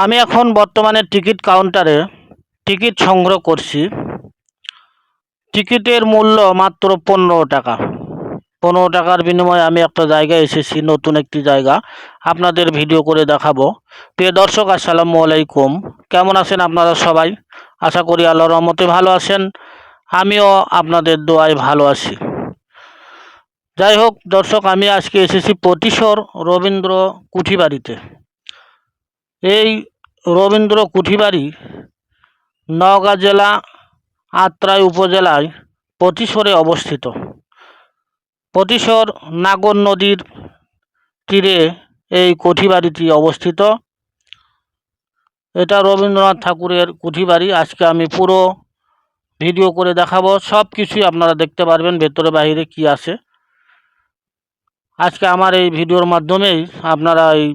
আমি এখন বর্তমানে টিকিট কাউন্টারে টিকিট সংগ্রহ করছি। টিকিটের মূল্য মাত্র পনেরো টাকা। পনেরো টাকার বিনিময়ে আমি একটা জায়গায় এসেছি, নতুন একটি জায়গা। আপনাদের ভিডিও করে দেখাবো। প্রিয় দর্শক, আসসালামু আলাইকুম। কেমন আছেন আপনারা সবাই? আশা করি আল্লাহর রহমতে ভালো আছেন। আমিও আপনাদের দোয়ায় ভালো আছি। যাই হোক, দর্শক, আমি আজকে এসেছি পটিশর রবীন্দ্র কুঠিবাড়িতে। এই রবীন্দ্র কুঠিবাড়ি, নওগাঁ জেলা, আত্রাই উপজেলায় পটিশরে অবস্থিত। পটিশর নাগর নদীর তীরে এই কুঠিবাড়িটি অবস্থিত। এটা রবীন্দ্রনাথ ঠাকুরের কুঠিবাড়ি। আজকে আমি পুরো ভিডিও করে দেখাবো। সব কিছুই আপনারা দেখতে পারবেন, ভেতরে বাইরে কি আছে। আজকে আমার এই ভিডিওর মাধ্যমেই আপনারা এই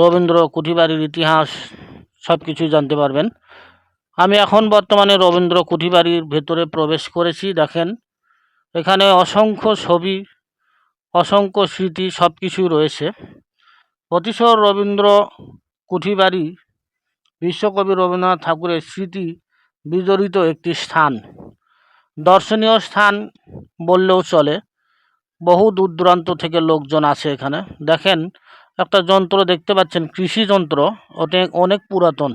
রবীন্দ্র কুঠিবাড়ির ইতিহাস সব কিছুই জানতে পারবেন। আমি এখন বর্তমানে রবীন্দ্র কুঠিবাড়ির ভেতরে প্রবেশ করেছি, দেখেন। এখানে অসংখ্য ছবি, অসংখ্য স্মৃতি সব কিছুই রয়েছে। প্রতিশোর রবীন্দ্র কুঠিবাড়ি, বিশ্বকবি রবীন্দ্রনাথ ঠাকুরের স্মৃতি বিজড়িত একটি স্থান। দর্শনীয় স্থান বললেও চলে, বহু দূর দূরান্ত থেকে লোকজন আসে এখানে। দেখেন একটা যন্ত্র দেখতে পাচ্ছেন, কৃষি যন্ত্র। ওটা অনেক পুরাতন।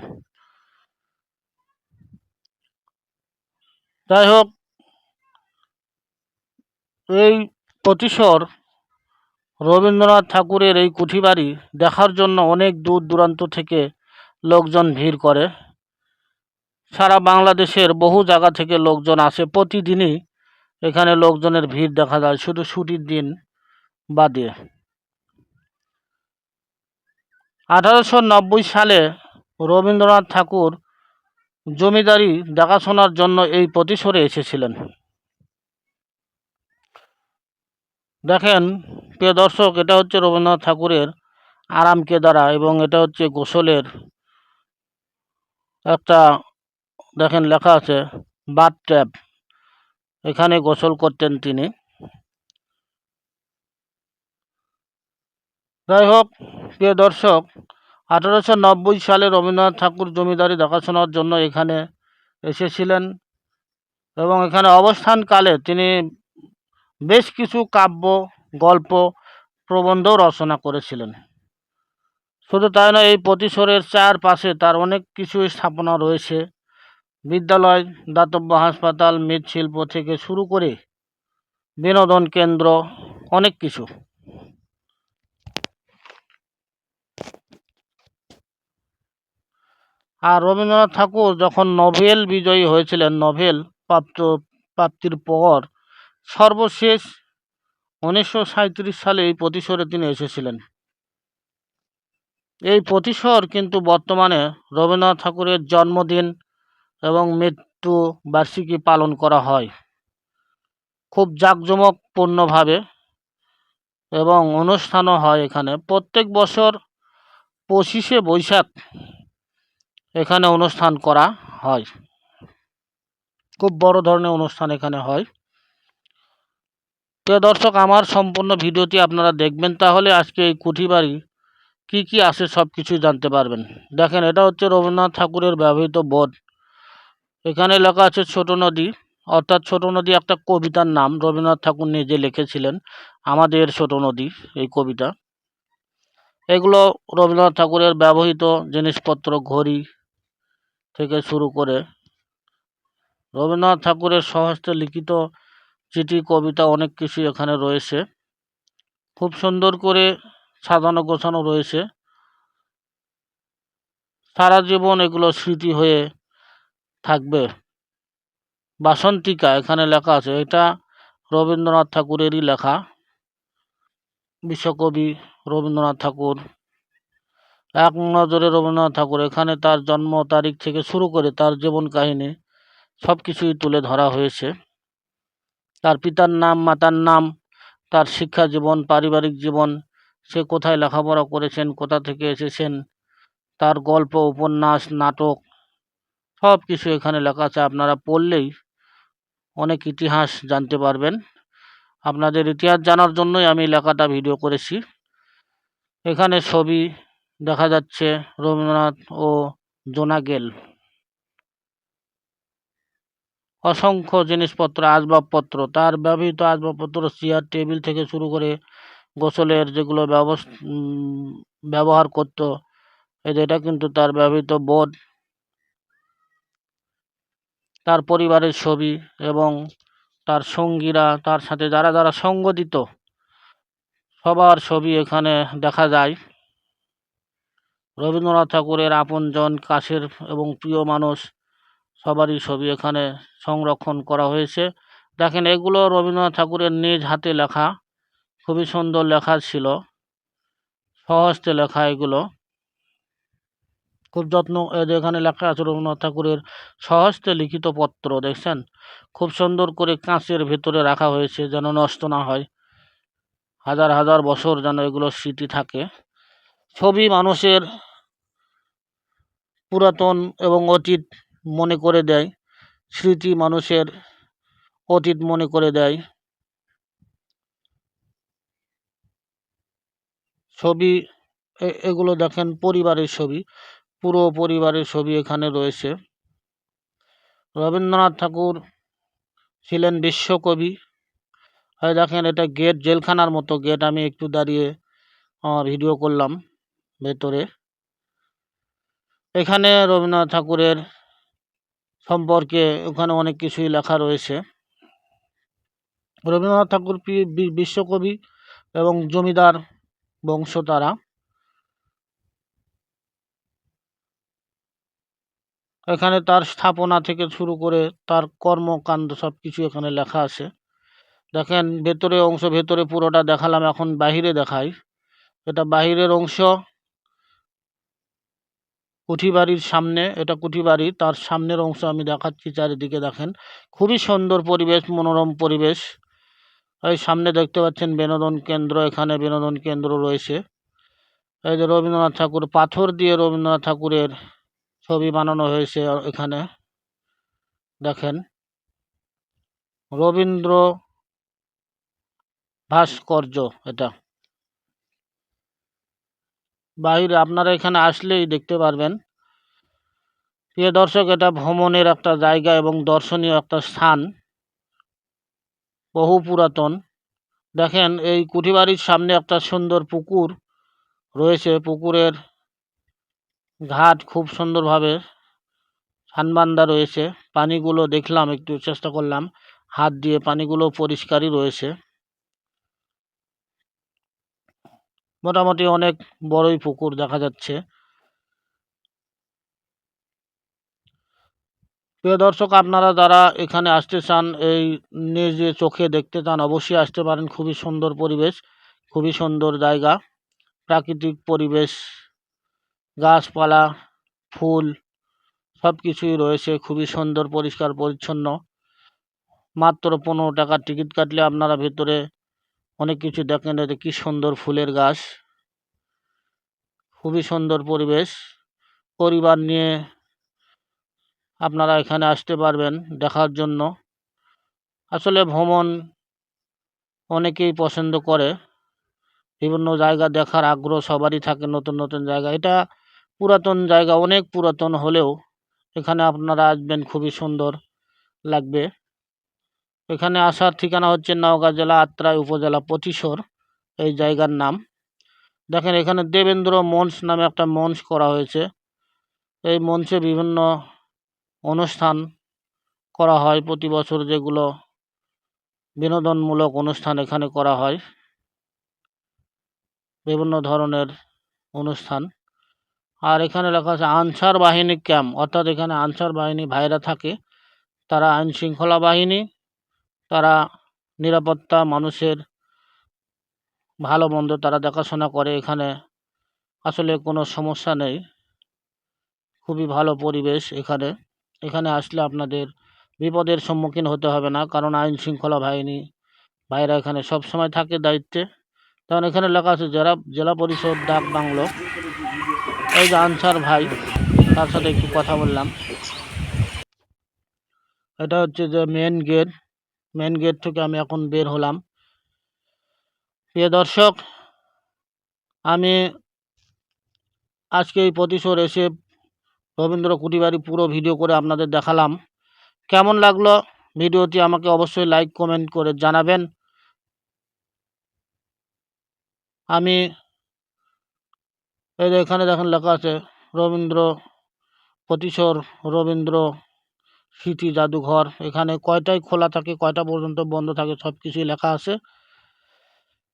যাই হোক, এই প্রতিশর রবীন্দ্রনাথ ঠাকুরের এই কুঠিবাড়ি দেখার জন্য অনেক দূর দূরান্ত থেকে লোকজন ভিড় করে। সারা বাংলাদেশের বহু জায়গা থেকে লোকজন আসে। প্রতিদিনই এখানে লোকজনের ভিড় দেখা যায়, শুধু ছুটির দিন বাদে। আঠারোশো নব্বই সালে রবীন্দ্রনাথ ঠাকুর জমিদারি দেখাশোনার জন্য এই প্রতিশরে এসেছিলেন। দেখেন, প্রিয় দর্শক, এটা হচ্ছে রবীন্দ্রনাথ ঠাকুরের আরাম কেদারা এবং এটা হচ্ছে গোসলের একটা, দেখেন লেখা আছে, বাথ ট্যাপ। এখানে গোসল করতেন তিনি। যাই হোক, প্রিয় দর্শক, আঠারোশো নব্বই সালে রবীন্দ্রনাথ ঠাকুর জমিদারি দেখাশোনার জন্য এখানে এসেছিলেন এবং এখানে অবস্থানকালে তিনি বেশ কিছু কাব্য, গল্প, প্রবন্ধও রচনা করেছিলেন। শুধু তাই নয়, এই প্রতিশোরের চারপাশে তার অনেক কিছু স্থাপনা রয়েছে। বিদ্যালয়, দাতব্য হাসপাতাল, মৃৎশিল্প থেকে শুরু করে বিনোদন কেন্দ্র, অনেক কিছু। আর রবীন্দ্রনাথ ঠাকুর যখন নোবেল বিজয়ী হয়েছিলেন নোবেল প্রাপ্ত, প্রাপ্তির পর সর্বশেষ উনিশশো সাঁইত্রিশ সালে এই প্রতিশোরে তিনি এসেছিলেন। এই প্রতিশোর কিন্তু বর্তমানে রবীন্দ্রনাথ ঠাকুরের জন্মদিন এবং মৃত্যু বার্ষিকী পালন করা হয়। খুব জাঁকজমকপূর্ণভাবে এবং অনুষ্ঠানও হয় এখানে। প্রত্যেক বছর পঁচিশে বৈশাখ এখানে অনুষ্ঠান করা হয়। খুব বড় ধরনের অনুষ্ঠান এখানে হয়। প্রিয় দর্শক, আমার সম্পূর্ণ ভিডিওটি আপনারা দেখবেন, তাহলে আজকে এই কুঠিবাড়ি কি কি আছে সব কিছু জানতে পারবেন। দেখেন, এটা হচ্ছে রবীন্দ্রনাথ ঠাকুরের ব্যবহৃত বোর্ড এখানে লেখা আছে ছোট নদী, অর্থাৎ ছোট নদী একটা কবিতার নাম, রবীন্দ্রনাথ ঠাকুর নিজে লিখেছিলেন, আমাদের ছোট নদী এই কবিতা। এগুলো রবীন্দ্রনাথ ঠাকুরের ব্যবহৃত জিনিসপত্র, ঘড়ি থেকে শুরু করে রবীন্দ্রনাথ ঠাকুরের স্বহস্তে লিখিত চিঠি, কবিতা অনেক কিছু এখানে রয়েছে। খুব সুন্দর করে সাজানো গোছানো রয়েছে। সারা জীবন এগুলো স্মৃতি হয়ে থাকবে। বাসন্তিকা এখানে লেখা আছে। এটা রবীন্দ্রনাথ ঠাকুরেরই লেখা। বিশ্বকবি রবীন্দ্রনাথ ঠাকুর এক নজরে রবীন্দ্রনাথ ঠাকুর। এখানে তার জন্ম তারিখ থেকে শুরু করে তার জীবন কাহিনী সব কিছুই তুলে ধরা হয়েছে। তার পিতার নাম, মাতার নাম, তার শিক্ষা জীবন, পারিবারিক জীবন, সে কোথায় লেখাপড়া করেছেন, কোথা থেকে এসেছেন, তার গল্প, উপন্যাস, নাটক সব কিছু এখানে লেখা আছে। আপনারা পড়লেই অনেক ইতিহাস জানতে পারবেন। আপনাদের ইতিহাস জানার জন্যই আমি লেখাটা ভিডিও করেছি। এখানে ছবি দেখা যাচ্ছে রবীন্দ্রনাথ ও জোনাগেল অসংখ্য জিনিসপত্র, আসবাবপত্র, তার ব্যবহৃত আসবাবপত্র, চেয়ার, টেবিল থেকে শুরু করে গোসলের যেগুলো ব্যবহার করতো এটা কিন্তু তার ব্যবহৃত বোর্ড। তার পরিবারের ছবি এবং তার সঙ্গীরা, তার সাথে যারা যারা সঙ্গ দিত, সবার ছবি এখানে দেখা যায়। রবীন্দ্রনাথ ঠাকুরের আপনজন, কাছের এবং প্রিয় মানুষ, সবারই ছবি এখানে সংরক্ষণ করা হয়েছে। দেখেন, এগুলো রবীন্দ্রনাথ ঠাকুরের নিজ হাতে লেখা। খুবই সুন্দর লেখা ছিল। সহজতে লেখা এগুলো। খুব যত্ন এখানে লেখা আছে রবীন্দ্রনাথ ঠাকুরের সহজতে লিখিত পত্র, দেখছেন? খুব সুন্দর করে কাঁচের ভেতরে রাখা হয়েছে যেন নষ্ট না হয়। হাজার হাজার বছর যেন এগুলো স্মৃতি থাকে। ছবি মানুষের পুরাতন এবং অতীত মনে করে দেয় স্মৃতি মানুষের অতীত মনে করে দেয়। ছবি এগুলো দেখেন পরিবারের ছবি পুরো পরিবারের ছবি এখানে রয়েছে। রবীন্দ্রনাথ ঠাকুর ছিলেন বিশ্বকবি। হয় দেখেন এটা গেট জেলখানার মতো গেট আমি একটু দাঁড়িয়ে আহ, ভিডিও করলাম। ভেতরে। এখানে রবীন্দ্রনাথ ঠাকুরের সম্পর্কে ওখানে অনেক কিছুই লেখা রয়েছে। রবীন্দ্রনাথ ঠাকুর বিশ্বকবি এবং জমিদার বংশ তারা এখানে তার স্থাপনা থেকে শুরু করে তার কর্মকাণ্ড সব কিছু এখানে লেখা আছে। দেখেন, ভেতরে অংশ ভেতরে পুরোটা দেখালাম, এখন বাহিরে দেখাই। এটা বাহিরের অংশ। কুঠিবাড়ির সামনে, এটা কুঠিবাড়ি, তার সামনের অংশ আমি দেখাচ্ছি চারিদিকে দেখেন। খুবই সুন্দর পরিবেশ, মনোরম পরিবেশ। এই সামনে দেখতে পাচ্ছেন বিনোদন কেন্দ্র, এখানে বিনোদন কেন্দ্র রয়েছে। এই যে রবীন্দ্রনাথ ঠাকুর, পাথর দিয়ে রবীন্দ্রনাথ ঠাকুরের ছবি বানানো হয়েছে এখানে। দেখেন, রবীন্দ্র ভাস্কর্য এটা। বাইরে আপনারা এখানে আসলেই দেখতে পারবেন। প্রিয় দর্শক, এটা ভ্রমণের একটা জায়গা এবং দর্শনীয় একটা স্থান। বহু পুরাতন। দেখেন, এই কুঠিবাড়ির সামনে একটা সুন্দর পুকুর রয়েছে। পুকুরের ঘাট খুব সুন্দরভাবে সানবান্দা রয়েছে। পানিগুলো দেখলাম, একটু চেষ্টা করলাম। হাত দিয়ে পানিগুলো পরিষ্কারই রয়েছে। মোটামুটি অনেক বড়ই পুকুর দেখা যাচ্ছে। প্রিয় দর্শক, আপনারা যারা এখানে আসতে চান, এই নিজে চোখে দেখতে চান, অবশ্যই আসতে পারেন। খুবই সুন্দর পরিবেশ, খুবই সুন্দর জায়গা, প্রাকৃতিক পরিবেশ, গাছপালা, ফুল সব কিছুই রয়েছে। খুবই সুন্দর, পরিষ্কার, পরিচ্ছন্ন। মাত্র পনেরো টাকার টিকিট কাটলে আপনারা ভেতরে অনেক কিছু দেখেন কি সুন্দর ফুলের গাছ। খুবই সুন্দর পরিবেশ। পরিবার নিয়ে আপনারা এখানে আসতে পারবেন দেখার জন্য। আসলে ভ্রমণ অনেকেই পছন্দ করে। বিভিন্ন জায়গা দেখার আগ্রহ সবারই থাকে, নতুন নতুন জায়গা। এটা পুরাতন জায়গা, অনেক পুরাতন হলেও এখানে আপনারা আসবেন, খুবই সুন্দর লাগবে। এখানে আসার ঠিকানা হচ্ছে নওগাঁ জেলা আত্রাই উপজেলা পটিশর এই জায়গার নাম। দেখেন, এখানে দেবেন্দ্র মঞ্চ নামে একটা মঞ্চ করা হয়েছে। এই মঞ্চে বিভিন্ন অনুষ্ঠান করা হয় প্রতি বছর, যেগুলো বিনোদনমূলক অনুষ্ঠান এখানে করা হয়। বিভিন্ন ধরনের অনুষ্ঠান। আর এখানে লেখা আছে, আনসার বাহিনী ক্যাম্প। অর্থাৎ এখানে আনসার বাহিনী ভাইরা থাকে। তারা আইন শৃঙ্খলা বাহিনী তারা নিরাপত্তা, মানুষের ভালো, মন্দ তারা দেখাশোনা করে এখানে। আসলে কোনো সমস্যা নেই। খুবই ভালো পরিবেশ এখানে। এখানে আসলে আপনাদের বিপদের সম্মুখীন হতে হবে না, কারণ আইন শৃঙ্খলা বাহিনী ভাইরা এখানে সব সময় থাকে দায়িত্বে। তখন এখানে লেখা আছে, জেলা জেলা পরিষদ, ডাক বাংলো। এই যে আনসার ভাই, তার সাথে একটু কথা বললাম। এটা হচ্ছে যে মেন গেট মেন গেট থেকে আমি এখন বের হলাম। প্রিয় দর্শক, আমি আজকে এই প্রতিশোর এসে রবীন্দ্র কুটিবাড়ি পুরো ভিডিও করে আপনাদের দেখালাম। কেমন লাগল ভিডিওটি আমাকে অবশ্যই লাইক, কমেন্ট করে জানাবেন। আমি এই এখানে দেখেন লেখা আছে, রবীন্দ্র প্রতিশোর রবীন্দ্র স্মৃতি জাদুঘর, এখানে কয়টায় খোলা থাকে, কয়টা পর্যন্ত বন্ধ থাকে সব কিছুই লেখা আছে।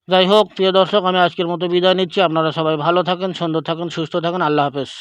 যাই হোক, প্রিয় দর্শক, আমি আজকের মতো বিদায় নিচ্ছি। আপনারা সবাই ভালো থাকেন, সুন্দর থাকেন, সুস্থ থাকেন। আল্লাহ হাফেজ।